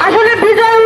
আসলে বিজয়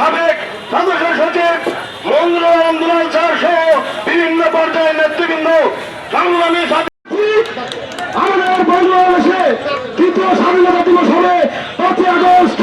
সাবেক রাজস্ব সচিব বিভিন্ন পর্যায়ের নেতৃবৃন্দ সংগ্রামী আমাদের তৃতীয় স্বাধীনতা দিবস হবে পাঁচই আগস্ট।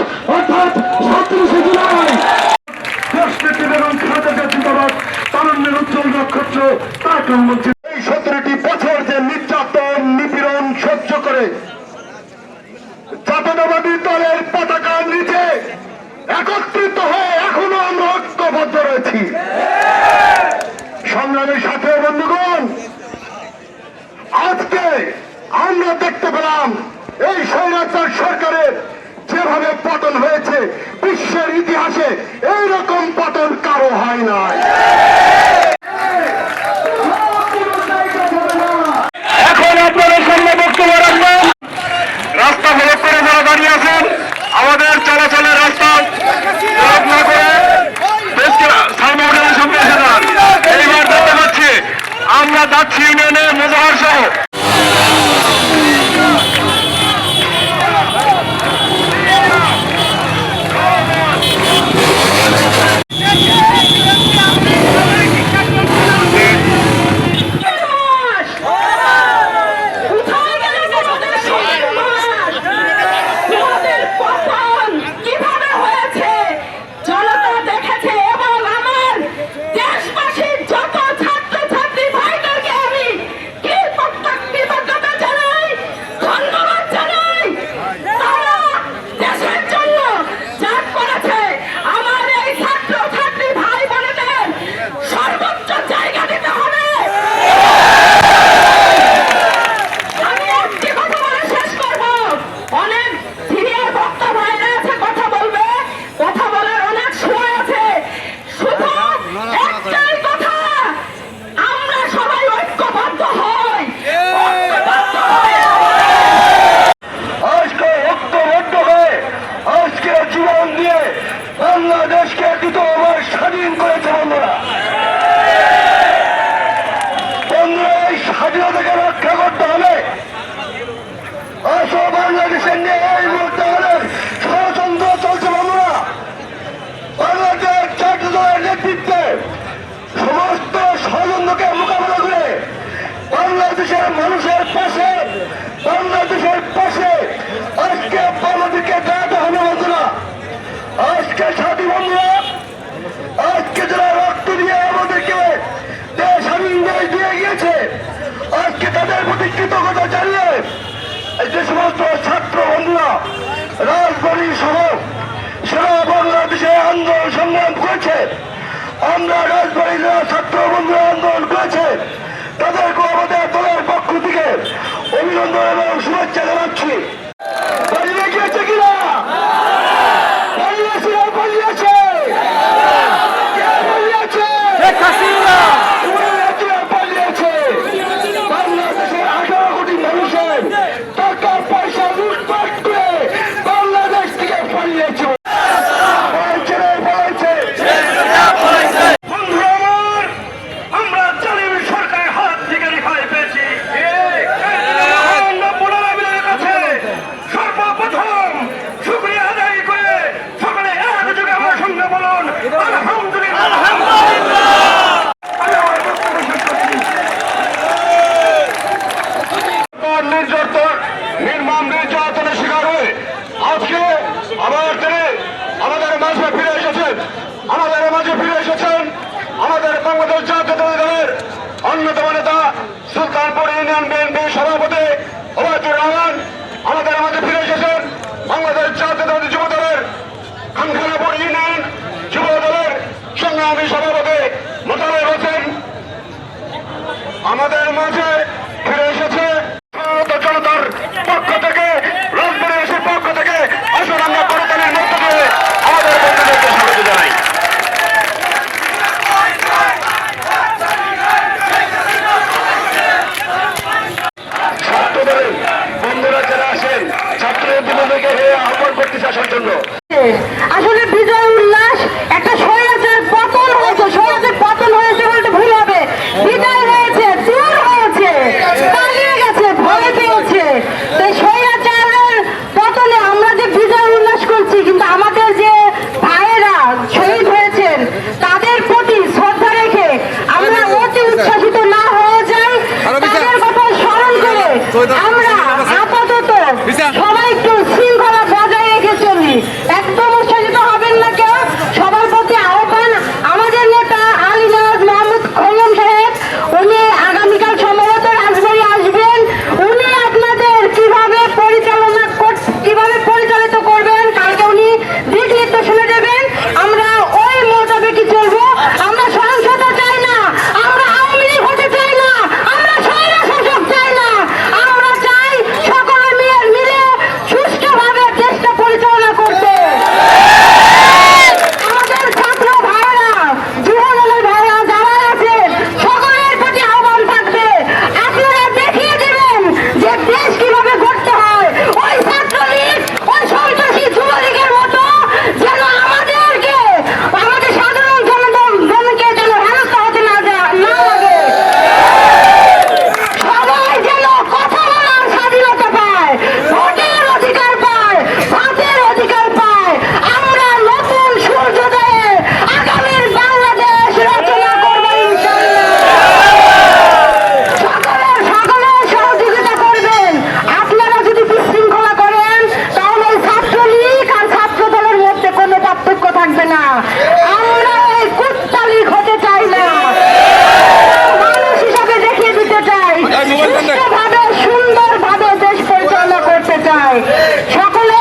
এই রকম পতন কারও হয় নাই। হয়েছে বন্ধুরা। বন্ধুরা, এই স্বাধীনতাকে রক্ষা করতে হলে বাংলাদেশের নিয়ে এই মুহূর্তে হলে চলছে, বন্ধুরা। বাংলাদেশ ছাত্র দলের নেতৃত্বে সমস্ত ষড়যন্ত্রকে মোকাবেলা করে বাংলাদেশের মানুষের পাশে, বাংলাদেশের যে সমস্ত ছাত্র বন্ধুরা রাজধানী সহ সারা বাংলাদেশে আন্দোলন সংগ্রাম করেছে। আমরা রাজবাড়ির ছাত্র বন্ধুরা আন্দোলন করেছে তাদেরকে আমাদের দলের পক্ষ থেকে অভিনন্দন এবং শুভেচ্ছা জানাচ্ছি। অন্যতম নেতা সুলতানপুর ইউনিয়ন বিএনপি সভাপতি Chayito, সুন্দর ভাবে দেশ পরিচালনা করতে চায়। সকলে